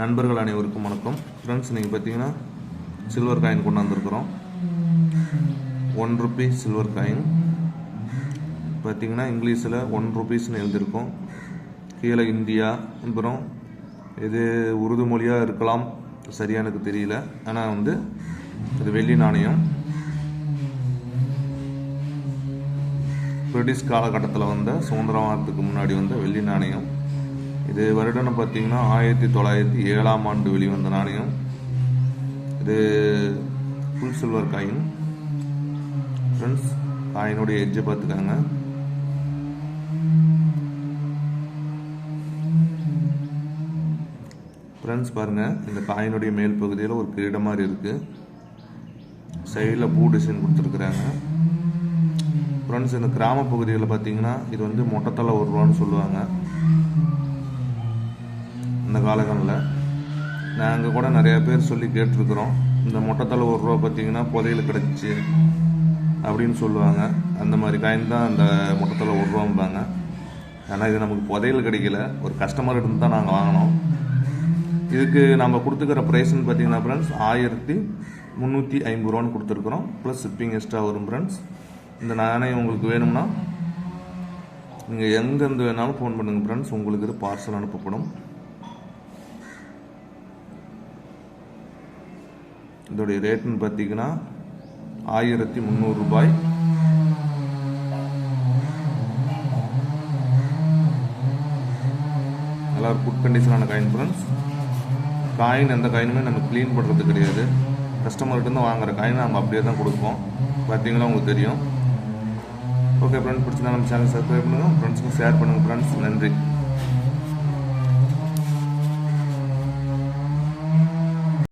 நண்பர்கள் அனைவருக்கும் வணக்கம். ஃப்ரெண்ட்ஸ் நீங்கள் பார்த்தீங்கன்னா சில்வர் காயின் கொண்டு வந்திருக்கிறோம் ஒன் ருபி சில்வர் காயின் பார்த்தீங்கன்னா இங்கிலீஷில் ஒன் ருபீஸ்னு எழுதியிருக்கோம். கீழே இந்தியா அப்புறம் இது உருது மொழியாக இருக்கலாம். சரியாக எனக்கு தெரியல. ஆனால் வந்து இது வெள்ளி நாணயம். பிரிட்டிஷ் காலகட்டத்தில் வந்த சுதந்திரமானத்துக்கு முன்னாடி வந்த வெள்ளி நாணயம். இது வருடம் பார்த்தீங்கன்னா ஆயிரத்தி தொள்ளாயிரத்தி ஏழாம் ஆண்டு வெளிவந்த நாணயம். இது ஃபுல் சில்வர் காயின் ஃப்ரெண்ட்ஸ் காயினுடைய எட்ஜை பார்த்துக்காங்க. ஃப்ரெண்ட்ஸ் பாருங்கள் இந்த காயினுடைய மேல் பகுதியில் ஒரு கிரீடம் மாதிரி இருக்குது சைடில் பூ டிசைன் கொடுத்துருக்குறாங்க. ஃப்ரெண்ட்ஸ் இந்த கிராம பகுதிகளில் பார்த்தீங்கன்னா இது வந்து மொட்டத்தலை ஒரு ரூபான்னு சொல்லுவாங்க. இந்த காலகட்டத்தில் நாங்கள் கூட நிறைய பேர் சொல்லி கேட்டிருக்கிறோம். இந்த மொட்டத்தில் ஒரு ரூபா பார்த்தீங்கன்னா புதையல் கிடச்சிச்சு அப்படின்னு சொல்லுவாங்க. அந்த மாதிரி காயின் தான் அந்த மொட்டத்தில் ஒரு ரூபாம்பாங்க. ஆனால் இது நமக்கு புதையல் கிடைக்கல. ஒரு கஸ்டமர் இருந்து தான் நாங்கள் வாங்கினோம். இதுக்கு நம்ம கொடுத்துக்கிற ப்ரைஸ்னு பார்த்தீங்கன்னா ஃப்ரெண்ட்ஸ் ஆயிரத்தி முந்நூற்றி ஐம்பது ரூபான்னு கொடுத்துருக்குறோம். ப்ளஸ் ஷிப்பிங் எக்ஸ்ட்ரா வரும் ஃப்ரெண்ட்ஸ் இந்த நாணயம் உங்களுக்கு வேணும்னா நீங்கள் எங்கேருந்து வேணாலும் ஃபோன் பண்ணுங்கள் ஃப்ரெண்ட்ஸ் உங்களுக்கு இது பார்சல் அனுப்பப்படும். இதோடைய ரேட்டுன்னு பார்த்தீங்கன்னா ஆயிரத்தி முந்நூறு ரூபாய். நல்லா குட் கண்டிஷனான காயின் ஃப்ரெண்ட்ஸ் காயின் எந்த காயினுமே நம்ம க்ளீன் பண்ணுறது கிடையாது. கஸ்டமர்கிட்டருந்து வாங்குற காயின் நம்ம அப்படியே தான் கொடுப்போம். பார்த்தீங்களா உங்களுக்கு தெரியும். ஓகே ஃப்ரெண்ட்ஸ் பிடிச்சிருந்தா நம்ம சேனல் சப்ஸ்கிரைப் பண்ணுங்கள் ஃப்ரெண்ட்ஸுக்கும் ஷேர் பண்ணுங்கள் ஃப்ரெண்ட்ஸ் நன்றி.